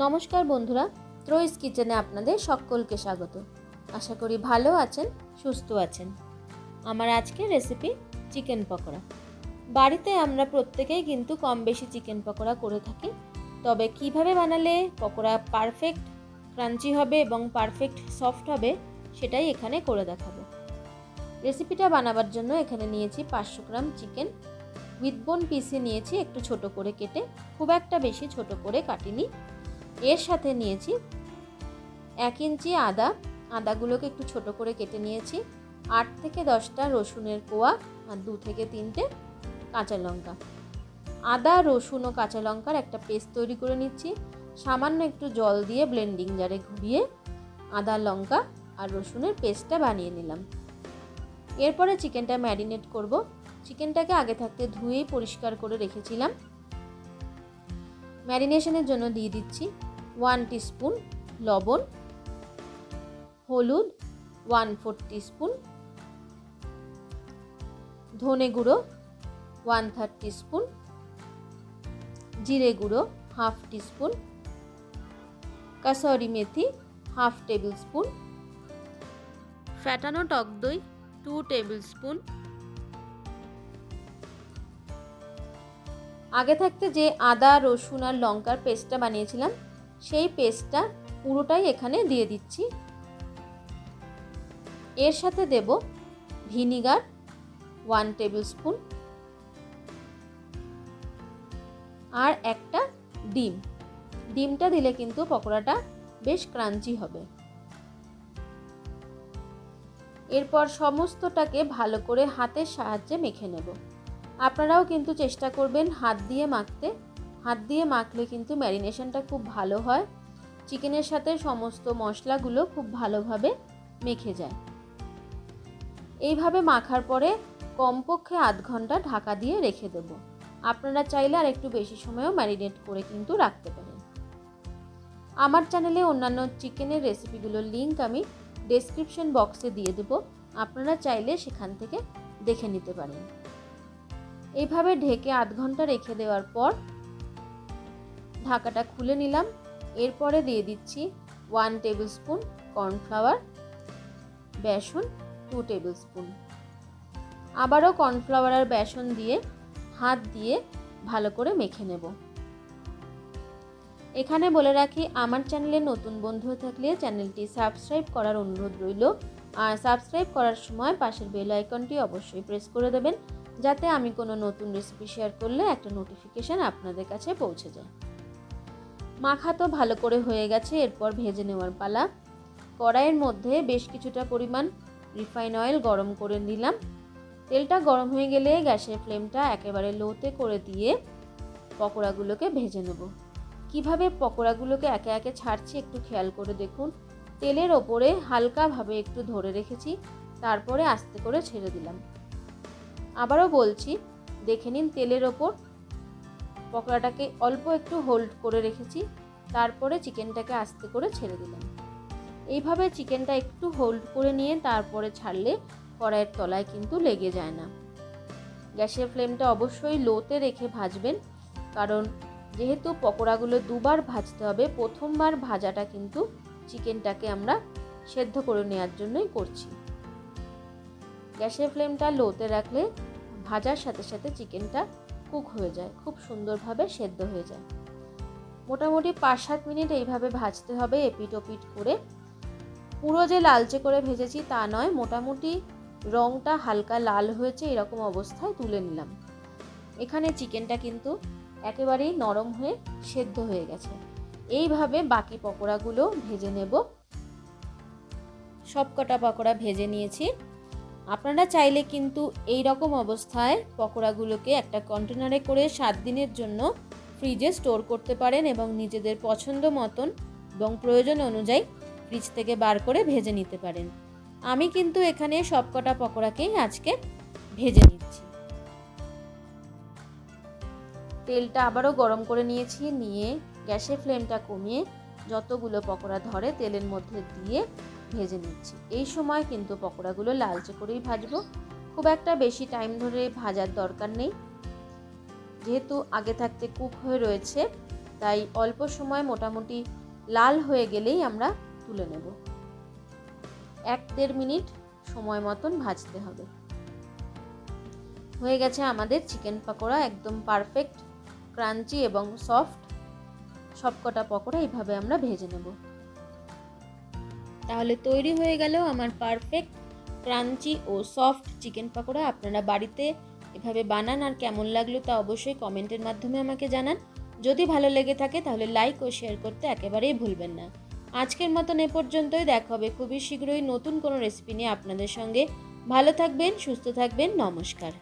নমস্কার বন্ধুরা, ত্রয়িস কিচেনে আপনাদের সকলকে স্বাগত। আশা করি ভালো আছেন, সুস্থ আছেন। আমার আজকের রেসিপি চিকেন পকোড়া। বাড়িতে আমরা প্রত্যেকেই কিন্তু কম বেশি চিকেন পকোড়া করে থাকি। তবে কীভাবে বানালে পকোড়া পারফেক্ট ক্রাঞ্চি হবে এবং পারফেক্ট সফট হবে, সেটাই এখানে করে দেখাবো। রেসিপিটা বানাবার জন্য এখানে নিয়েছি পাঁচশো গ্রাম চিকেন উইথ বোন পিসে নিয়েছি একটু ছোট করে কেটে, খুব একটা বেশি ছোট করে কাটিনি। এর সাথে নিয়েছি এক ইঞ্চি আদা। আদাগুলোকে একটু ছোট করে কেটে নিয়েছি। আট থেকে দশটা রসুনের কোয়া আর দু থেকে তিনটে কাঁচা লঙ্কা। আদা, রসুন ও কাঁচা লঙ্কার একটা পেস্ট তৈরি করে নিচ্ছি। সামান্য একটু জল দিয়ে ব্লেন্ডিং জারে ঘুরিয়ে আদা, লঙ্কা আর রসুনের পেস্টটা বানিয়ে নিলাম। এরপরে চিকেনটা ম্যারিনেট করব। চিকেনটাকে আগে থাকতে ধুয়েই পরিষ্কার করে রেখেছিলাম। ম্যারিনেশনের জন্য দিয়ে দিচ্ছি ওয়ান স্পুন লবণ, হলুদ ওয়ান ফোর স্পুন ধনে গুঁড়ো ওয়ান থার্ড স্পুন জিরে গুঁড়ো হাফ স্পুন কাসরি মেথি হাফ টেবিল স্পুন, ফ্যাটানো টক দই টু টেবিল স্পুন। আগে থাকতে যে আদা, রসুন আর লঙ্কার পেস্টটা বানিয়েছিলাম সেই পেস্টটা পুরোটাই এখানে দিয়ে দিচ্ছি। এর সাথে দেব ভিনিগার ওয়ান টেবিল স্পুন আর একটা ডিম। ডিমটা দিলে কিন্তু পকোড়াটা বেশ ক্রাঞ্চি হবে। এরপর সমস্তটাকে ভালো করে হাতের সাহায্যে মেখে নেব। আপনারাও কিন্তু চেষ্টা করবেন হাত দিয়ে মাখতে। হাত দিয়ে মাখলে কিন্তু ম্যারিনেশনটা খুব ভালো হয়। চিকেনের সাথে সমস্ত মশলাগুলো খুব ভালোভাবে মেখে যায়। এইভাবে মাখার পরে কমপক্ষে আধ ঘণ্টা ঢাকা দিয়ে রেখে দেব। আপনারা চাইলে আর একটু বেশি সময়ও ম্যারিনেট করে কিন্তু রাখতে পারেন। আমার চ্যানেলে অন্যান্য চিকেনের রেসিপিগুলোর লিঙ্ক আমি ডেসক্রিপশন বক্সে দিয়ে দেব। আপনারা চাইলে সেখান থেকে দেখে নিতে পারেন। এইভাবে ঢেকে আধ ঘণ্টা রেখে দেওয়ার পর ঢাকাটা খুলে নিলাম। এরপরে দিয়ে দিচ্ছি ওয়ান টেবিল স্পুন কর্নফ্লাওয়ার বেসন টু টেবিল স্পুন আবারও কর্নফ্লাওয়ার আর বেসন দিয়ে হাত দিয়ে ভালো করে মেখে নেব। এখানে বলে রাখি, আমার চ্যানেলে নতুন বন্ধু থাকলে চ্যানেলটি সাবস্ক্রাইব করার অনুরোধ রইল। আর সাবস্ক্রাইব করার সময় পাশের বেল আইকনটি অবশ্যই প্রেস করে দেবেন, যাতে আমি কোনো নতুন রেসিপি শেয়ার করলে একটা নোটিফিকেশান আপনাদের কাছে পৌঁছে যায়। মাখা তো ভালো করে হয়ে গেছে, এরপর ভেজে নেওয়ার পালা। কড়াইয়ের মধ্যে বেশ কিছুটা পরিমাণ রিফাইন অয়েল গরম করে নিলাম। তেলটা গরম হয়ে গেলে গ্যাসের ফ্লেমটা একেবারে লোতে করে দিয়ে পকোড়াগুলোকে ভেজে নেব। কীভাবে পকোড়াগুলোকে একে একে ছাড়ছি একটু খেয়াল করে দেখুন। তেলের ওপরে হালকাভাবে একটু ধরে রেখেছি, তারপরে আস্তে করে ছেড়ে দিলাম। আবারও বলছি, দেখে নিন তেলের ওপর পকোড়াটাকে অল্প একটু হোল্ড করে রেখেছি, তারপরে চিকেনটাকে আস্তে করে ছেড়ে দিলাম। এইভাবে চিকেনটা একটু হোল্ড করে নিয়ে তারপরে ছাড়লে কড়াইয়ের তলায় কিন্তু লেগে যায় না। গ্যাসের ফ্লেমটা অবশ্যই লোতে রেখে ভাজবেন, কারণ যেহেতু পকোড়াগুলো দুবার ভাজতে হবে, প্রথমবার ভাজাটা কিন্তু চিকেনটাকে আমরা সেদ্ধ করে নেওয়ার জন্যই করছি। গ্যাসের ফ্লেমটা লোতে রাখলে ভাজার সাথে সাথে চিকেনটা কুক হয়ে যায়, খুব সুন্দরভাবে সেদ্ধ হয়ে যায়। মোটামুটি পাঁচ সাত মিনিট এইভাবে ভাজতে হবে এপিট ওপিট করে। পুরো যে লালচে করে ভেজেছি তা নয়, মোটামুটি রঙটা হালকা লাল হয়েছে এরকম অবস্থায় তুলে নিলাম। এখানে চিকেনটা কিন্তু একেবারেই নরম হয়ে সেদ্ধ হয়ে গেছে। এইভাবে বাকি পকোড়াগুলো ভেজে নেব। সব কটা পকোড়া ভেজে নিয়েছি। আপনারা চাইলে কিন্তু এই রকম অবস্থায় পকোড়াগুলোকে একটা কন্টেনারে করে সাত দিনের জন্য ফ্রিজে স্টোর করতে পারেন এবং নিজেদের পছন্দ মতন এবং প্রয়োজন অনুযায়ী ফ্রিজ থেকে বার করে ভেজে নিতে পারেন। আমি কিন্তু এখানে সবকটা পকোড়াকেই আজকে ভেজে নিচ্ছি। তেলটা আবারও গরম করে নিয়েছি, নিয়ে গ্যাসের ফ্লেমটা কমিয়ে যতগুলো পকোড়া ধরে তেলের মধ্যে দিয়ে ভেজে নিচ্ছি। এই সময় কিন্তু পকোড়াগুলো লালচে করেই ভাজবো। খুব একটা বেশি টাইম ধরে ভাজার দরকার নেই। যেহেতু আগে থাকতে কুক হয়ে রয়েছে, তাই অল্প সময় মোটামুটি লাল হয়ে গেলেই আমরা তুলে নেব। এক দেড় মিনিট সময় মতন ভাজতে হবে। হয়ে গেছে আমাদের চিকেন পকোড়া, একদম পারফেক্ট ক্রাঞ্চি এবং সফট সবকটা পকোড়া এইভাবে আমরা ভেজে নেব। তাহলে তৈরি হয়ে গেল আমার পারফেক্ট ক্রাঞ্চি ও সফট চিকেন পকোড়া। আপনারা বাড়িতে এভাবে বানান আর কেমন লাগল তা অবশ্যই কমেন্টের মাধ্যমে আমাকে জানান। যদি ভালো লেগে থাকে তাহলে লাইক ও শেয়ার করতে একেবারেই ভুলবেন না। আজকের মতন এ পর্যন্তই, দেখা হবে খুবই শীঘ্রই নতুন কোনো রেসিপি নিয়ে আপনাদের সঙ্গে। ভালো থাকবেন, সুস্থ থাকবেন, নমস্কার।